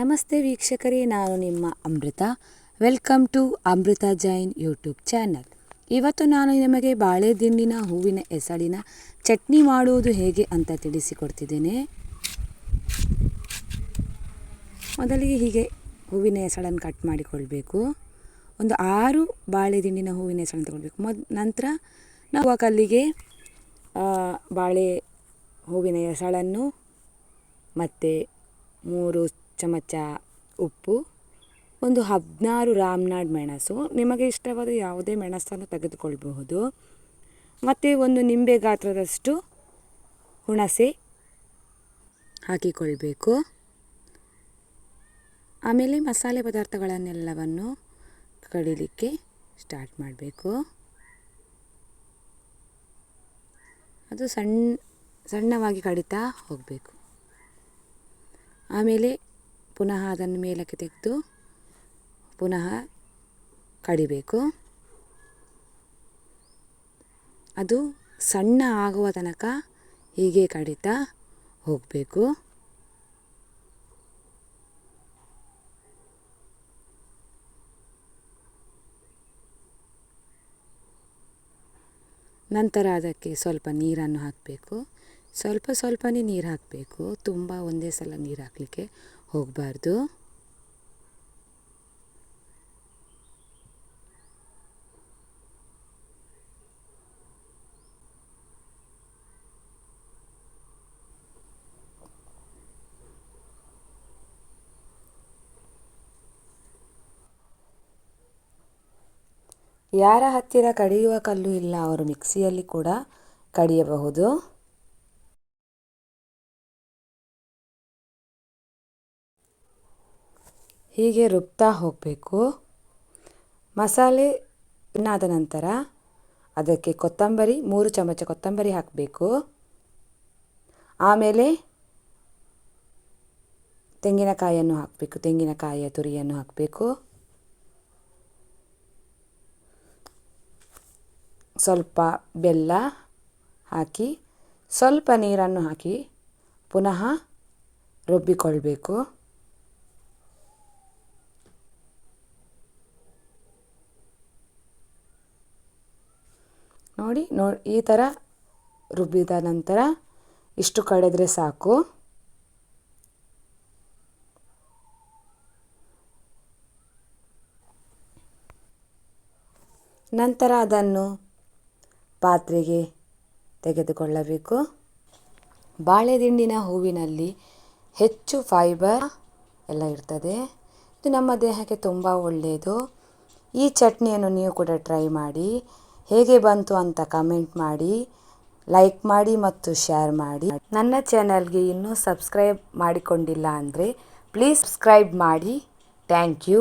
ನಮಸ್ತೆ ವೀಕ್ಷಕರೇ, ನಾನು ನಿಮ್ಮ Amrutha. Welcome to Amrutha Jain YouTube channel. ಇವತ್ತು ನಾನು ನಿಮಗೆ ಬಾಳೆ ದಿಂಡಿನ ಹೂವಿನ ಎಸಳಿನ ಚಟ್ನಿ ಮಾಡುವುದು ಹೇಗೆ ಅಂತ ತಿಳಿಸಿಕೊಡ್ತಿದ್ದೇನೆ. ಮೊದಲಿಗೆ ಹೀಗೆ ಹೂವಿನ ಎಸಳನ್ನು ಕಟ್ ಮಾಡಿಕೊಳ್ಬೇಕು. ಒಂದು ಆರು ಬಾಳೆ ದಿಂಡಿನ ಹೂವಿನ ಹೆಸಳನ್ನು ತಗೊಳ್ಬೇಕು. ಮೊದ್ ನಂತರ ನಾವು ಕಲ್ಲಿಗೆ ಬಾಳೆ ಹೂವಿನ ಎಸಳನ್ನು ಮತ್ತು ಮೂರು ಚಮಚ ಉಪ್ಪು, ಒಂದು ಹದಿನಾರು ರಾಮ್ನಾಡ್ ಮೆಣಸು. ನಿಮಗೆ ಇಷ್ಟವಾದ ಯಾವುದೇ ಮೆಣಸನ್ನು ತೆಗೆದುಕೊಳ್ಬಹುದು. ಮತ್ತು ಒಂದು ನಿಂಬೆ ಗಾತ್ರದಷ್ಟು ಹುಣಸೆ ಹಾಕಿಕೊಳ್ಬೇಕು. ಆಮೇಲೆ ಮಸಾಲೆ ಪದಾರ್ಥಗಳನ್ನೆಲ್ಲವನ್ನು ಕಡಿಲಿಕ್ಕೆ ಸ್ಟಾರ್ಟ್ ಮಾಡಬೇಕು. ಅದು ಸಣ್ಣ ಸಣ್ಣವಾಗಿ ಕಡಿತಾ ಹೋಗಬೇಕು. ಆಮೇಲೆ ಪುನಃ ಅದನ್ನು ಮೇಲಕ್ಕೆ ತೆಗೆದು ಪುನಃ ಕಡಿಬೇಕು. ಅದು ಸಣ್ಣ ಆಗುವ ತನಕ ಹೀಗೆ ಕಡಿತಾ ಹೋಗಬೇಕು. ನಂತರ ಅದಕ್ಕೆ ಸ್ವಲ್ಪ ನೀರನ್ನು ಹಾಕಬೇಕು. ಸ್ವಲ್ಪ ಸ್ವಲ್ಪನೇ ನೀರು ಹಾಕಬೇಕು. ತುಂಬ ಒಂದೇ ಸಲ ನೀರು ಹಾಕಲಿಕ್ಕೆ ಹೋಗಬಾರ್ದು. ಯಾರ ಹತ್ತಿರ ಕಡಿಯುವ ಕಲ್ಲು ಇಲ್ಲ, ಅವರು ಮಿಕ್ಸಿಯಲ್ಲಿ ಕೂಡ ಕಡಿಯಬಹುದು. ಹೀಗೆ ರುಬ್ತಾ ಹೋಗಬೇಕು. ಮಸಾಲೆ ಇನ್ನಾದ ನಂತರ ಅದಕ್ಕೆ ಕೊತ್ತಂಬರಿ, ಮೂರು ಚಮಚ ಕೊತ್ತಂಬರಿ ಹಾಕಬೇಕು. ಆಮೇಲೆ ತೆಂಗಿನಕಾಯಿಯನ್ನು ಹಾಕಬೇಕು, ತೆಂಗಿನಕಾಯಿಯ ತುರಿಯನ್ನು ಹಾಕಬೇಕು. ಸ್ವಲ್ಪ ಬೆಲ್ಲ ಹಾಕಿ, ಸ್ವಲ್ಪ ನೀರನ್ನು ಹಾಕಿ ಪುನಃ ರುಬ್ಬಿಕೊಳ್ಬೇಕು. ನೋಡಿ ನೋ ಈ ಥರ ರುಬ್ಬಿದ ನಂತರ ಇಷ್ಟು ಕಡೆದ್ರೆ ಸಾಕು. ನಂತರ ಅದನ್ನು ಪಾತ್ರೆಗೆ ತೆಗೆದುಕೊಳ್ಳಬೇಕು. ಬಾಳೆದಿಂಡಿನ ಹೂವಿನಲ್ಲಿ ಹೆಚ್ಚು ಫೈಬರ್ ಎಲ್ಲ ಇರ್ತದೆ. ಇದು ನಮ್ಮ ದೇಹಕ್ಕೆ ತುಂಬ ಒಳ್ಳೆಯದು ಈ ಚಟ್ನಿಯನ್ನು ನೀವು ಕೂಡ ಟ್ರೈ ಮಾಡಿ. ಹೇಗೆ ಬಂತು ಅಂತ ಕಮೆಂಟ್ ಮಾಡಿ ಲೈಕ್ ಮಾಡಿ ಮತ್ತು ಶೇರ್ ಮಾಡಿ. ನನ್ನ ಚಾನಲ್ಗೆ ಇನ್ನೂ ಸಬ್ಸ್ಕ್ರೈಬ್ ಮಾಡಿಕೊಂಡಿಲ್ಲ ಅಂದರೆ ಪ್ಲೀಸ್ ಸಬ್ಸ್ಕ್ರೈಬ್ ಮಾಡಿ. Thank you